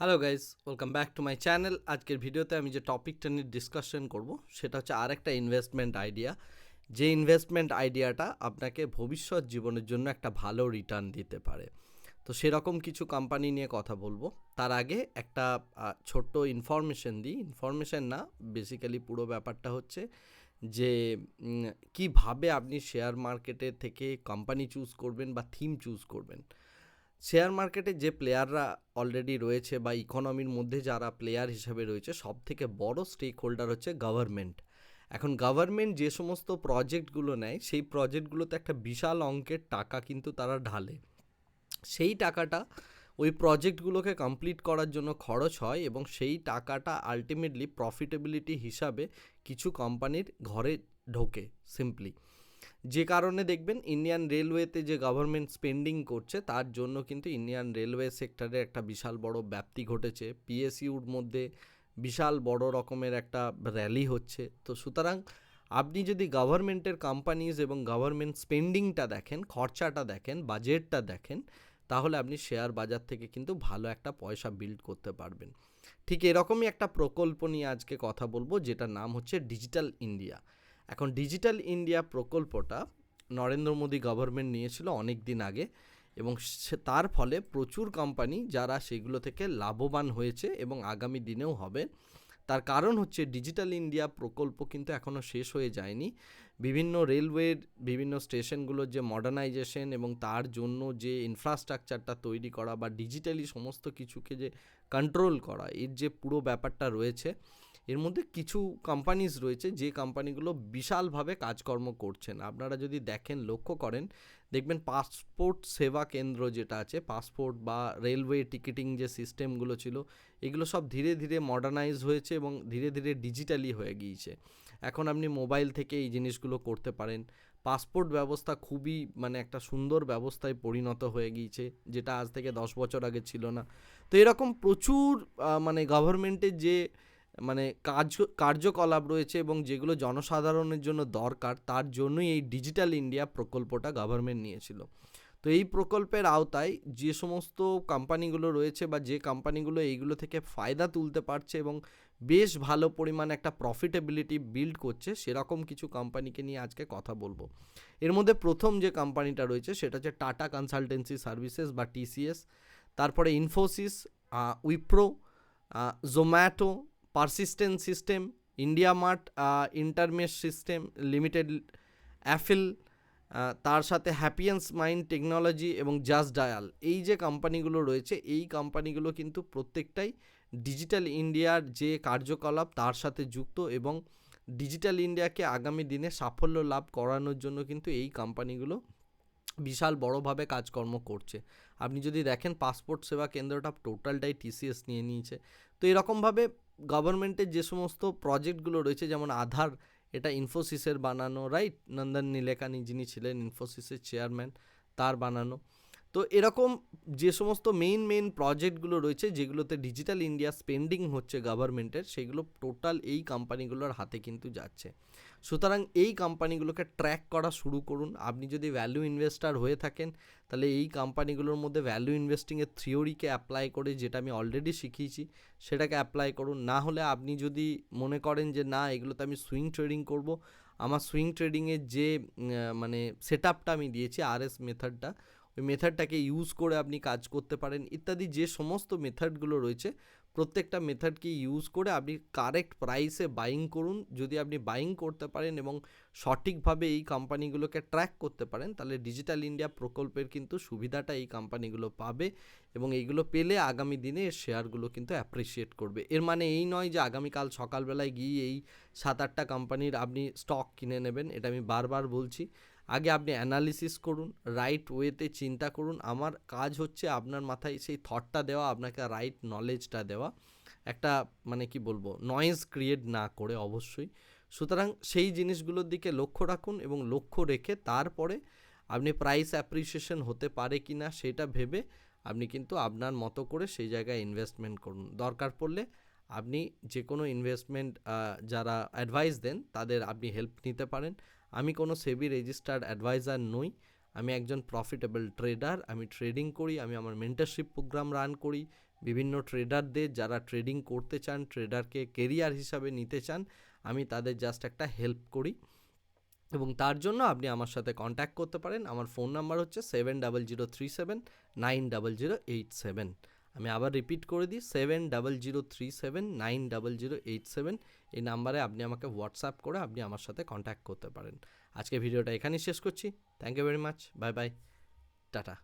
Hello guys welcome back to my channel আজকের ভিডিওতে আমি যে টপিকটা নিয়ে ডিসকাশন করব, সেটা হচ্ছে আরেকটা ইনভেস্টমেন্ট আইডিয়া যে ইনভেস্টমেন্ট আইডিয়াটা আপনাকে ভবিষ্যৎ জীবনের জন্য একটা ভালো রিটার্ন দিতে পারে। তো সেরকম কিছু কোম্পানি নিয়ে কথা বলব। তার আগে একটা ছোট্ট ইনফরমেশন দিই। ইনফরমেশন না বেসিক্যালি পুরো ব্যাপারটা হচ্ছে যে কীভাবে আপনি শেয়ার মার্কেটে থেকে কোম্পানি চুজ করবেন বা থিম চুজ করবেন। শেয়ার মার্কেটে যে প্লেয়াররা অলরেডি রয়েছে বা ইকোনমির মধ্যে যারা প্লেয়ার হিসেবে রয়েছে সব থেকে বড় স্টেক হোল্ডার হচ্ছে গভর্নমেন্ট এখন গভর্নমেন্ট যে সমস্ত প্রজেক্টগুলো নেয়, সেই প্রজেক্টগুলোতে একটা বিশাল অঙ্কের টাকা কিন্তু তারা ঢালে। সেই টাকাটা ওই প্রজেক্টগুলোকে কমপ্লিট করার জন্য খরচ হয় এবং সেই টাকাটা আলটিমেটলি প্রফিটেবিলিটি হিসাবে কিছু কোম্পানির ঘরে ঢোকে সিম্পলি যে কারণে দেখবেন ইন্ডিয়ান রেলওয়েতে যে গভর্নমেন্ট স্পেন্ডিং করছে, তার জন্য কিন্তু ইন্ডিয়ান রেলওয়ে সেক্টরে একটা বিশাল বড় ব্যাপ্তি ঘটেছে। পিএসইউর মধ্যে বিশাল বড় রকমের একটা র্যালি হচ্ছে। তো সুতরাং আপনি যদি গভর্নমেন্টের কোম্পানিজ এবং গভর্নমেন্ট স্পেন্ডিংটা দেখেন, খরচাটা দেখেন বাজেটটা দেখেন, তাহলে আপনি শেয়ার বাজার থেকে কিন্তু ভালো একটা পয়সা বিল্ড করতে পারবেন। ঠিক এরকমই একটা প্রকল্প নিয়ে আজকে কথা বলব, যেটার নাম হচ্ছে ডিজিটাল ইন্ডিয়া এখন ডিজিটাল ইন্ডিয়া প্রকল্পটা নরেন্দ্র মোদী গভর্নমেন্ট নিয়েছিল অনেক দিন আগে এবং তার ফলে প্রচুর কোম্পানি যারা সেগুলো থেকে লাভবান হয়েছে এবং আগামী দিনেও হবে। তার কারণ হচ্ছে ডিজিটাল ইন্ডিয়া প্রকল্প কিন্তু এখনও শেষ হয়ে যায়নি। বিভিন্ন রেলওয়ের বিভিন্ন স্টেশনগুলোর যে মডার্নাইজেশন এবং তার জন্য যে ইনফ্রাস্ট্রাকচারটা তৈরি করা বা ডিজিটালি সমস্ত কিছুকে যে কন্ট্রোল করা, এর যে পুরো ব্যাপারটা রয়েছে এর মধ্যে কিছু কোম্পানিজ রয়েছে, যে কোম্পানিগুলো বিশালভাবে কাজকর্ম করছেন আপনারা যদি দেখেন, লক্ষ্য করেন, দেখবেন পাসপোর্ট সেবা কেন্দ্র যেটা আছে পাসপোর্ট বা রেলওয়ে টিকিটিং যে সিস্টেমগুলো ছিল, এগুলো সব ধীরে ধীরে মডার্নাইজ হয়েছে এবং ধীরে ধীরে ডিজিটালি হয়ে গিয়েছে। এখন আপনি মোবাইল থেকে এই জিনিসগুলো করতে পারেন। পাসপোর্ট ব্যবস্থা খুবই মানে একটা সুন্দর ব্যবস্থায় পরিণত হয়ে গিয়েছে, যেটা আজ থেকে দশ বছর আগে ছিল না। তো এরকম প্রচুর মানে গভর্নমেন্টের যে মানে কাজ কার্যকলাপ রয়েছে এবং যেগুলো জনসাধারণের জন্য দরকার, তার জন্যই এই ডিজিটাল ইন্ডিয়া প্রকল্পটা গভর্নমেন্ট নিয়েছিল। তো এই প্রকল্পের আওতায় যে সমস্ত কোম্পানিগুলো রয়েছে বা যে কোম্পানিগুলো এইগুলো থেকে ফায়দা তুলতে পারছে এবং বেশ ভালো পরিমাণে একটা প্রফিটেবিলিটি বিল্ড করছে, সেরকম কিছু কোম্পানিকে নিয়ে আজকে কথা বলব। এর মধ্যে প্রথম যে কোম্পানিটা রয়েছে সেটা হচ্ছে টাটা কনসালটেন্সি সার্ভিসেস বা টিসিএস তারপরে Infosys Wipro Zomato persistent system India mart Intermesh system limited Affle তার সাথে হ্যাপিয়েন্স মাইন্ড টেকনোলজি এবং জাস্ট ডায়াল এই যে কোম্পানিগুলো রয়েছে, এই কোম্পানিগুলো কিন্তু প্রত্যেকটাই ডিজিটাল ইন্ডিয়ার যে কার্যকলাপ, তার সাথে যুক্ত এবং ডিজিটাল ইন্ডিয়াকে আগামী দিনে সাফল্য লাভ করানোর জন্য কিন্তু এই কোম্পানিগুলো বিশাল বড়োভাবে কাজকর্ম করছে। আপনি যদি দেখেন পাসপোর্ট সেবা কেন্দ্রটা টোটালটাই টিসিএস নিয়ে নিয়েছে। তো এরকমভাবে গভর্নমেন্টের যে সমস্ত প্রজেক্টগুলো রয়েছে, যেমন আধার, এটা ইনফোসিসের বানানো রাইট নন্দন নীলেকানি যিনি ছিলেন ইনফোসিসের চেয়ারম্যান তার বানানো। তো এরকম যে সমস্ত মেইন মেইন প্রজেক্টগুলো রয়েছে, যেগুলোতে ডিজিটাল ইন্ডিয়া স্পেন্ডিং হচ্ছে গভর্নমেন্টের সেগুলো টোটাল এই কোম্পানিগুলোর হাতে কিন্তু যাচ্ছে। সুতরাং এই কোম্পানিগুলোকে ট্র্যাক করা শুরু করুন। আপনি যদি ভ্যালু ইনভেস্টার হয়ে থাকেন, তাহলে এই কোম্পানিগুলোর মধ্যে ভ্যালু ইনভেস্টিংয়ের থিওরিকে অ্যাপ্লাই করে, যেটা আমি অলরেডি শিখিয়েছি, সেটাকে অ্যাপ্লাই করুন। না হলে আপনি যদি মনে করেন যে, না, এগুলোতে আমি সুইং ট্রেডিং করব। আমার সুইং ট্রেডিংয়ের যে মানে সেট আমি দিয়েছি আর এস মেথডটা মেথডটাকে ইউজ করে আপনি কাজ করতে পারেন, ইত্যাদি যে সমস্ত মেথডগুলো রয়েছে, প্রত্যেকটা মেথডকে ইউজ করে আপনি কারেক্ট প্রাইসে বাইং করুন। যদি আপনি বাইং করতে পারেন এবং সঠিকভাবে এই কোম্পানিগুলোকে ট্র্যাক করতে পারেন, তাহলে ডিজিটাল ইন্ডিয়া প্রকল্পের কিন্তু সুবিধাটা এই কোম্পানিগুলো পাবে এবং এইগুলো পেলে আগামী দিনে শেয়ারগুলো কিন্তু অ্যাপ্রিসিয়েট করবে। এর মানে এই নয় যে আগামীকাল সকালবেলায় গিয়ে এই সাত আটটা কোম্পানির আপনি স্টক কিনে নেবেন, এটা আমি বারবার বলছি। আগে আপনি অ্যানালিসিস করুন রাইট ওয়েতে চিন্তা করুন। আমার কাজ হচ্ছে আপনার মাথায় সেই থটটা দেওয়া, আপনাকে রাইট নলেজটা দেওয়া। একটা মানে কি বলব নয়েজ ক্রিয়েট না করে অবশ্যই। সুতরাং সেই জিনিসগুলোর দিকে লক্ষ্য রাখুন এবং লক্ষ্য রেখে তারপরে আপনি প্রাইস অ্যাপ্রিসিয়েশন হতে পারে কি না সেটা ভেবে আপনি কিন্তু আপনার মতো করে সেই জায়গায় ইনভেস্টমেন্ট করুন। দরকার পড়লে আপনি যে কোনো ইনভেস্টমেন্ট যারা অ্যাডভাইস দেন তাদের আপনি হেল্প নিতে পারেন। আমি কোনো সেবি রেজিস্টার্ড অ্যাডভাইজার নই। আমি একজন প্রফিটেবল ট্রেডার আমি ট্রেডিং করি, আমি আমার মেন্টারশিপ প্রোগ্রাম রান করি। বিভিন্ন ট্রেডারদের যারা ট্রেডিং করতে চান ট্রেডারকে কেরিয়ার হিসাবে নিতে চান, আমি তাদের জাস্ট একটা হেল্প করি। এবং তার জন্য আপনি আমার সাথে কন্ট্যাক্ট করতে পারেন। আমার ফোন নাম্বার হচ্ছে seven double zero three seven nine double zero eight seven আমি আবার রিপিট করে দিই seven double zero three seven nine double zero eight seven এই নাম্বারে আপনি আমাকে হোয়াটসঅ্যাপ করে আপনি আমার সাথে কন্ট্যাক্ট করতে পারেন। আজকে ভিডিওটা এখানেই শেষ করছি। Thank you very much bye bye tata.